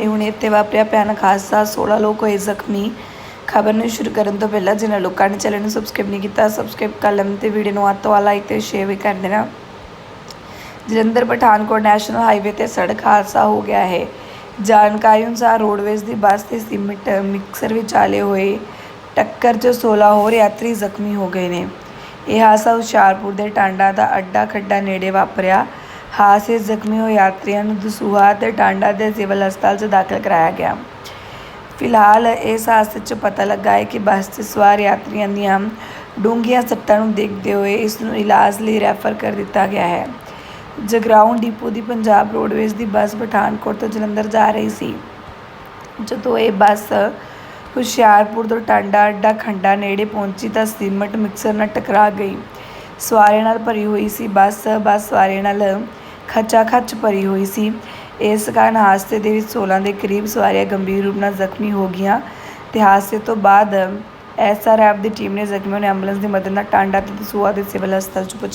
ਨੇ ਹੁਣ ਇੱਥੇ ਵਾਪਰਿਆ ਭਿਆਨਕ ਹਾਦਸਾ 16 ਲੋਕ ਹੋਏ ਜ਼ਖਮੀ। ਖਬਰ ਨੂੰ ਸ਼ੁਰੂ ਕਰਨ ਤੋਂ ਪਹਿਲਾਂ ਜਿਨ੍ਹਾਂ ਲੋਕਾਂ ਨੇ ਚੈਨਲ ਨੂੰ ਸਬਸਕ੍ਰਾਈਬ ਨਹੀਂ ਕੀਤਾ ਸਬਸਕ੍ਰਾਈਬ ਕਰ ਲੈਣ ਤੇ ਵੀਡੀਓ ਨੂੰ ਅੱਧ ਤੋਂ ਲਾਈਕ ਤੇ ਸ਼ੇਅਰ ਵੀ ਕਰ ਦੇਣਾ। ਜਲੰਧਰ, ਪਠਾਨਕੋਟ ਨੈਸ਼ਨਲ ਹਾਈਵੇ ਤੇ ਸੜਕ ਹਾਦਸਾ ਹੋ ਗਿਆ ਹੈ। ਜਾਣਕਾਰੀ ਅਨੁਸਾਰ ਰੋਡਵੇਜ਼ ਦੀ ਬੱਸ ਤੇ ਸੀਮਿੰਟ ਮਿਕਸਰ ਵਿਚਾਲੇ ਹੋਏ ਟੱਕਰ 'ਚ 16 ਹੋਰ ਯਾਤਰੀ ਜ਼ਖਮੀ ਹੋ ਗਏ ਨੇ। ਇਹ ਹਾਦਸਾ ਹੁਸ਼ਿਆਰਪੁਰ ਦੇ ਟਾਂਡਾ ਦਾ ਅੱਡਾ ਖੱਡਾ ਨੇੜੇ ਵਾਪਰਿਆ। ਹਾਦਸੇ 'ਚ ਜ਼ਖਮੀ ਹੋਏ ਯਾਤਰੀਆਂ ਨੂੰ ਦਸੂਹਾ ਅਤੇ ਟਾਂਡਾ ਦੇ ਸਿਵਲ ਹਸਪਤਾਲ 'ਚ ਦਾਖਲ ਕਰਾਇਆ ਗਿਆ। ਫਿਲਹਾਲ ਇਸ ਹਾਦਸੇ 'ਚ ਪਤਾ ਲੱਗਾ ਹੈ ਕਿ ਬੱਸ 'ਚ ਸਵਾਰ ਯਾਤਰੀਆਂ ਦੀਆਂ ਡੂੰਘੀਆਂ ਸੱਟਾਂ ਨੂੰ ਦੇਖਦੇ ਹੋਏ ਇਸ ਨੂੰ ਇਲਾਜ ਲਈ ਰੈਫਰ ਕਰ ਦਿੱਤਾ ਗਿਆ ਹੈ। ਜਗਰਾਉਂ ਡਿਪੂ ਦੀ ਪੰਜਾਬ ਰੋਡਵੇਜ਼ ਦੀ ਬੱਸ ਪਠਾਨਕੋਟ ਤੋਂ ਜਲੰਧਰ ਜਾ ਰਹੀ ਸੀ। ਜਦੋਂ ਇਹ ਬੱਸ ਹੁਸ਼ਿਆਰਪੁਰ ਤੋਂ ਟਾਂਡਾ ਅੱਡਾ ਖੰਡਾ ਨੇੜੇ ਪਹੁੰਚੀ ਤਾਂ ਸੀਮਟ ਮਿਕਸਰ ਨਾਲ ਟਕਰਾ ਗਈ। ਸਵਾਰੀਆਂ ਨਾਲ ਭਰੀ ਹੋਈ ਸੀ ਬੱਸ। ਬੱਸ ਸਵਾਰੀਆਂ ਨਾਲ ਖੱਚਾ ਖੱਚ ਭਰੀ ਹੋਈ ਸੀ। ਇਸ ਕਾਰਨ ਹਾਦਸੇ ਦੇ ਵਿੱਚ 16 ਦੇ ਕਰੀਬ ਸਵਾਰੀਆਂ ਗੰਭੀਰ ਰੂਪ ਨਾਲ ਜ਼ਖਮੀ ਹੋ ਗਈਆਂ। ਤੇ ਹਾਦਸੇ ਤੋਂ ਬਾਅਦ ਐਸਆਰਐਫ ਦੀ ਟੀਮ ਨੇ ਜ਼ਖਮੀਆਂ ਨੂੰ ਐਂਬੂਲੈਂਸ ਦੀ ਮਦਦ ਨਾਲ ਟਾਂਡਾ ਤੇ ਦਸੂਹਾ ਦੇ ਸਿਵਲ ਹਸਪਤਾਲ ਚ ਪਹੁੰਚਾਇਆ